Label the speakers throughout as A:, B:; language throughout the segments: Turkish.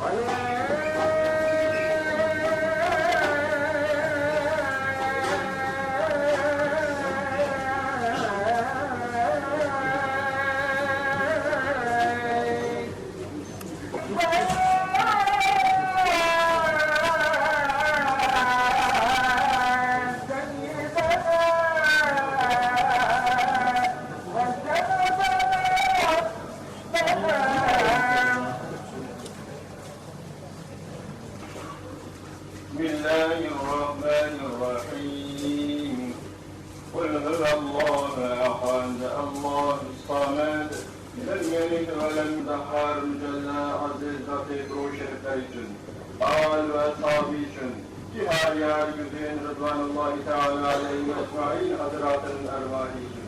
A: Bye. الله الصمد لم يلد ولم يدحر Mücella Aziz Latif Ruh Şerifler için Al ve ashabı için Cihar yar güzin Rıdvanullahi Teala aleyhi ve ecmaîn Hazretinin ervahı için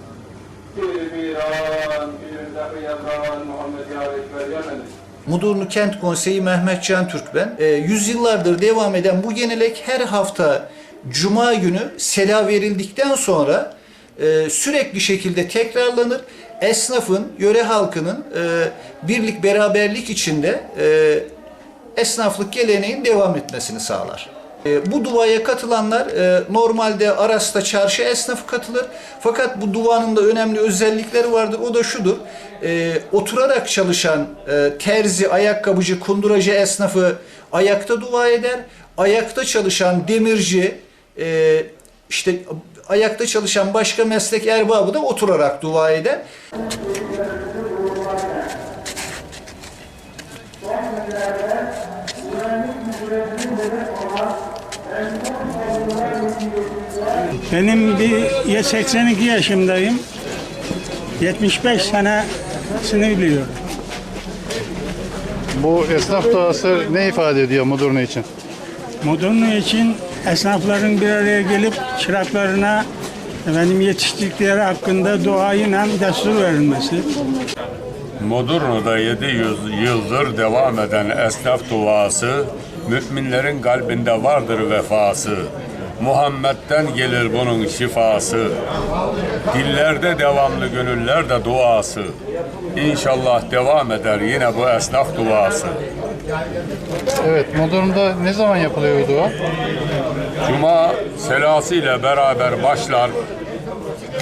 A: Bir biran, bir dahi yazan Muhammed Yârik ve Yemen'in
B: Mudurnu Kent Konseyi Mehmet Can Türk ben. E, yüzyıllardır devam eden bu gelenek her hafta Cuma günü sela verildikten sonra e, sürekli şekilde tekrarlanır. Esnafın, yöre halkının e, birlik beraberlik içinde e, esnaflık geleneğin devam etmesini sağlar. Bu duaya katılanlar normalde Aras'ta çarşı esnafı katılır. Fakat bu duanın da önemli özellikleri vardır. O da şudur. Oturarak çalışan terzi, ayakkabıcı, kunduracı esnafı ayakta dua eder. Ayakta çalışan demirci, işte ayakta çalışan başka meslek erbabı da oturarak dua eder.
C: Benim bir 82 yaşındayım. 75 senesini biliyorum.
D: Bu esnaf doğası ne ifade ediyor Mudurnu için?
C: Modern için esnafların bir araya gelip çıraklarına efendim yetiştirdikleri hakkında duayla destur verilmesi.
E: Modurnu'da 700 yıldır devam eden esnaf duası, müminlerin kalbinde vardır vefası. Muhammed'den gelir bunun şifası. Dillerde devamlı gönüllerde duası. İnşallah devam eder yine bu esnaf duası.
D: Evet, Mudurnu'da ne zaman yapılıyor bu dua?
E: Cuma selası ile beraber başlar.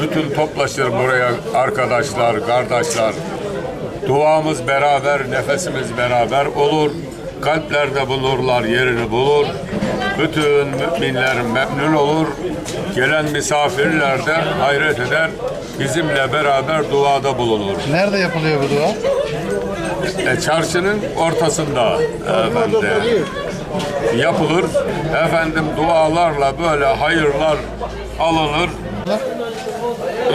E: Bütün toplaşır buraya arkadaşlar, kardeşler. Duamız beraber, nefesimiz beraber olur. Kalplerde bulurlar, yerini bulur. Bütün müminler memnun olur. Gelen misafirler de hayret eder. Bizimle beraber duada bulunur.
D: Nerede yapılıyor bu dua?
E: E, çarşının ortasında efendim yapılır. Efendim dualarla böyle hayırlar alınır.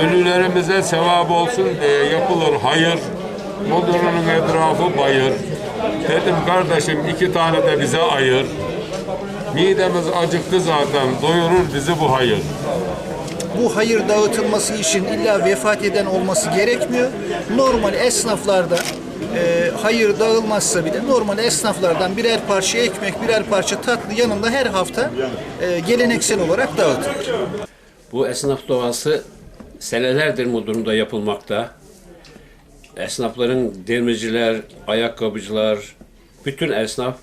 E: Ölülerimize sevap olsun diye yapılır hayır. Mudurunun etrafı bayır. Dedim kardeşim iki tane de bize ayır. Midemiz acıktı zaten. Doyurur bizi bu hayır.
B: bu hayır dağıtılması için illa vefat eden olması gerekmiyor. Normal esnaflarda e, hayır dağılmazsa bile normal esnaflardan birer parça ekmek, birer parça tatlı yanında her hafta e, geleneksel olarak dağıtılır.
F: Bu esnaf doğası senelerdir Mudurnu'da yapılmakta. Esnafların demirciler, ayakkabıcılar, bütün esnaf,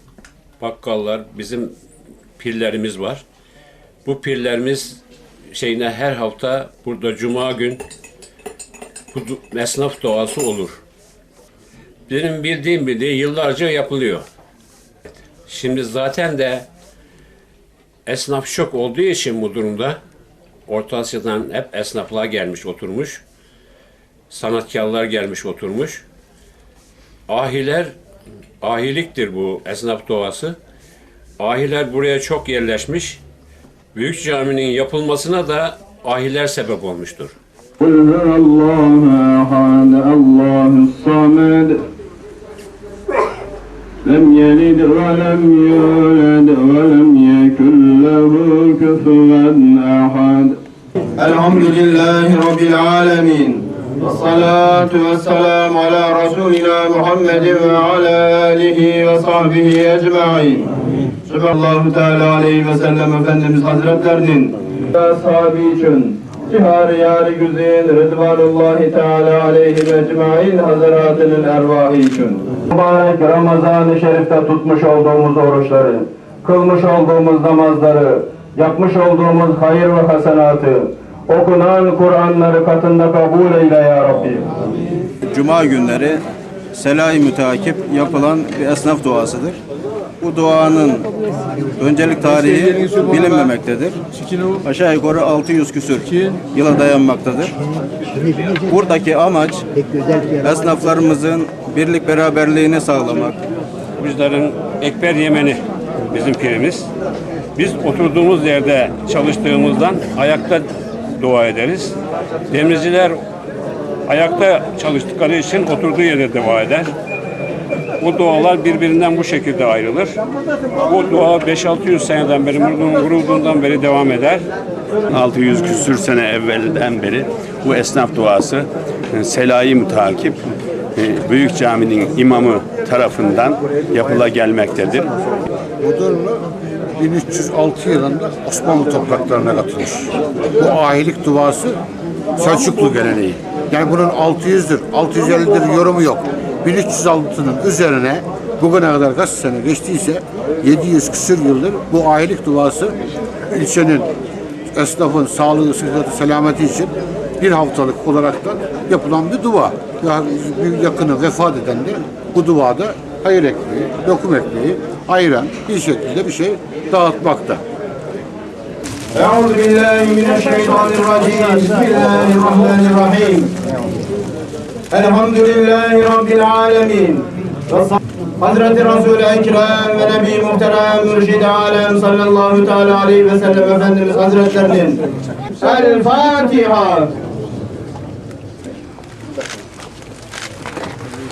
F: bakkallar, bizim pirlerimiz var. Bu pirlerimiz şeyine her hafta burada cuma gün bu esnaf doğası olur. Benim bildiğim bildiği yıllarca yapılıyor. Şimdi zaten de esnaf şok olduğu için bu durumda Orta Asya'dan hep esnaflar gelmiş oturmuş. Sanatkarlar gelmiş oturmuş. Ahiler, ahiliktir bu esnaf doğası. Ahiler buraya çok yerleşmiş. Büyük caminin yapılmasına da ahiler sebep olmuştur.
A: قل هو الله أحد الله الصمد لم يلد ولم يولد ولم يكن له كفوا أحد الحمد لله رب العالمين والصلاة والسلام على رسولنا محمد وعلى آله وصحبه أجمعين sallallahu teala aleyhi ve sellem Efendimiz Hazretlerinin ve ashabı için Cihar yari güzin Rıdvanullahi Teala aleyhi ecmain Hazretinin ervahı için. Mübarek Ramazan-ı Şerif'te tutmuş olduğumuz oruçları, kılmış olduğumuz namazları, yapmış olduğumuz hayır ve hasenatı, okunan Kur'anları katında kabul eyle ya Rabbi.
G: Cuma günleri selah-i müteakip yapılan bir esnaf duasıdır. Bu duanın öncelik tarihi bilinmemektedir. Aşağı yukarı 600 küsür yıla dayanmaktadır. Buradaki amaç esnaflarımızın birlik beraberliğini sağlamak,
F: Bizlerin ekber yemeni bizim pirimiz. Biz oturduğumuz yerde çalıştığımızdan ayakta dua ederiz. Demirciler ayakta çalıştıkları için oturduğu yerde dua eder. Bu dualar birbirinden bu şekilde ayrılır. Bu dua 5-600 seneden beri, vurulduğundan beri devam eder.
H: 600 küsür sene evvelden beri bu esnaf duası e, Selayi Mütakip e, Büyük Cami'nin imamı tarafından yapıla gelmektedir.
I: Modern'la 1306 yılında Osmanlı topraklarına katılmış. Bu ahilik duası Selçuklu geleneği. Yani bunun 600'dür, 650'dir yorumu yok. 1306'nın üzerine bugüne kadar kaç sene geçtiyse 700 küsür yıldır bu ahilik duası ilçenin esnafın sağlığı, sıhhati, selameti için bir haftalık olarak da yapılan bir dua. Yani bir yakını vefat eden de bu duada hayır ekmeği, lokum ekmeği, ayran bir şekilde bir şey dağıtmakta.
A: Euzu. Bismillahirrahmanirrahim. Elhamdülillahi Rabbil alemin. Hazreti Resul-i Ekrem ve Nebi Muhterem Mürşid-i Alem sallallahu teala aleyhi ve sellem Efendimiz Hazretlerinin El Fatiha.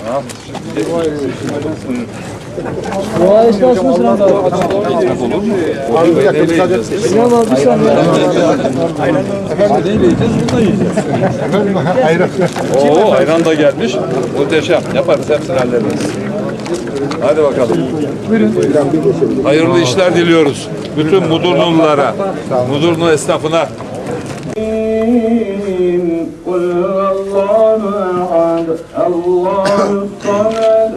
A: Ah.
J: Doğa esnasını sıram da var. Abi bir dakika müsaade etsin. Sinan abi bir saniye. Ayran Sadeyle yiyeceğiz, burada yiyeceğiz. Efendim ayran.
E: Oo ayran da gelmiş. Muhteşem. Yaparız hepsini hallederiz. Hadi bakalım. Buyurun. Hayırlı işler diliyoruz. Bütün Mudurnulara, Mudurnu esnafına.
A: Kul Allahu ahad, Allahu samed.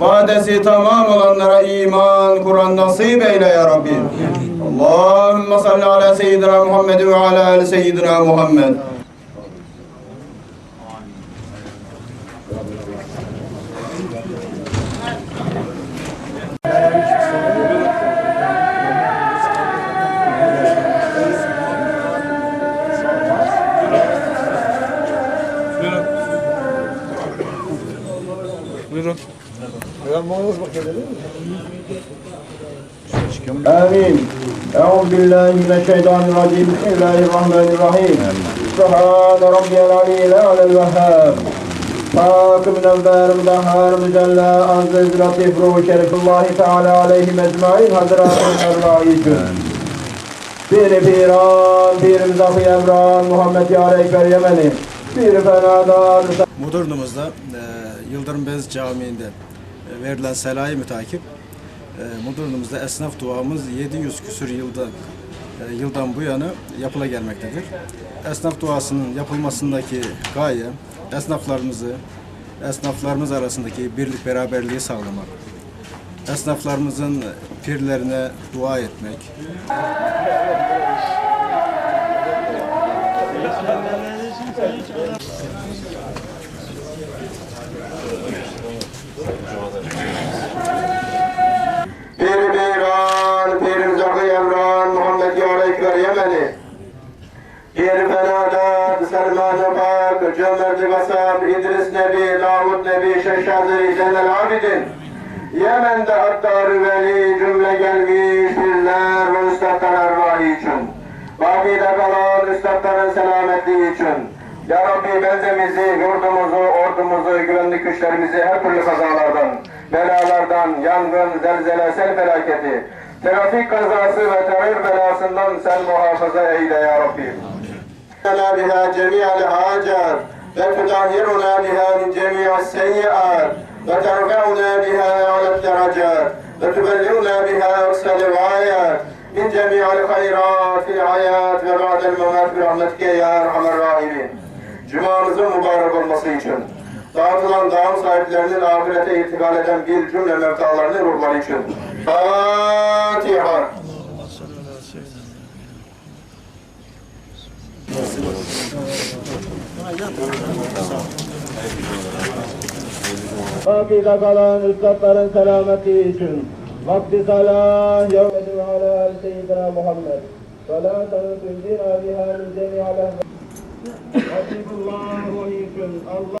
A: Vadesi tamam olanlara iman Kur'an nasip eyle ya Rabbi. Allahümme salli ala seyyidina Muhammed ve ala seyyidina Muhammed. آمين أعوذ بالله من الشيطان الرجيم بسم الله الرحمن الرحيم سبحان ربي العلي الأعلى الوهاب پاک منور مدهر مجلى عزيز لطيف روح شرف الله تعالى عليهم أجمعين حضرات الأرواحيكم Pir Piran, Pir Mzafi Emran, Muhammed Yar Ekber Yemeni, Pir Fenadar,
G: Mudurnu'muzda e, Yıldırım Bez Camii'nde e, verilen selah-i mütakip e, Mudurnu'muzda esnaf duamız 700 küsür yılda e, yıldan bu yana yapıla gelmektedir. Esnaf duasının yapılmasındaki gaye esnaflarımızı esnaflarımız arasındaki birlik beraberliği sağlamak. Esnaflarımızın pirlerine dua etmek.
A: Pir Piran, Pir Mzafi Emran, Muhammed Yar Ekber Yemeni, Pir Fenadar, Selman Pak, Cömert Gasab, İdris Nebi, Davud Nebi, Şeşaziri, Cenel Abidin, Yemen'de Hattar Veli cümle gelmiş birler ve üstadlar ervahı için. Bakide kalan üstadların selametliği için. Ya Rabbi beldemizi, yurdumuzu, ordumuzu, güvenlik güçlerimizi her türlü kazalardan, belalardan, yangın, zelzele, sel felaketi, trafik kazası ve terör belasından sen muhafaza eyle ya Rabbi. لنا بها جميع الحاجات وتطهرنا بها من جميع السيئات وترفعنا بها على الدرجات وتبلغنا بها أقصى الغايات من جميع الخيرات في الحياة ve ba'del memat bi rahmetike ya erhamer rahimin. Cumamızın mübarek olması için, dağıtılan dağın sahiplerinin ahirete irtikal eden bir cümle mevtalarının ruhları için. Fatiha.
K: Vakıda kalan üstadların selameti için. Vakti salah yevmedi ve ala seyyidina Muhammed. Salatını tüzina biha min cemi'al ehvel. Hasibullah ve yükün. Allah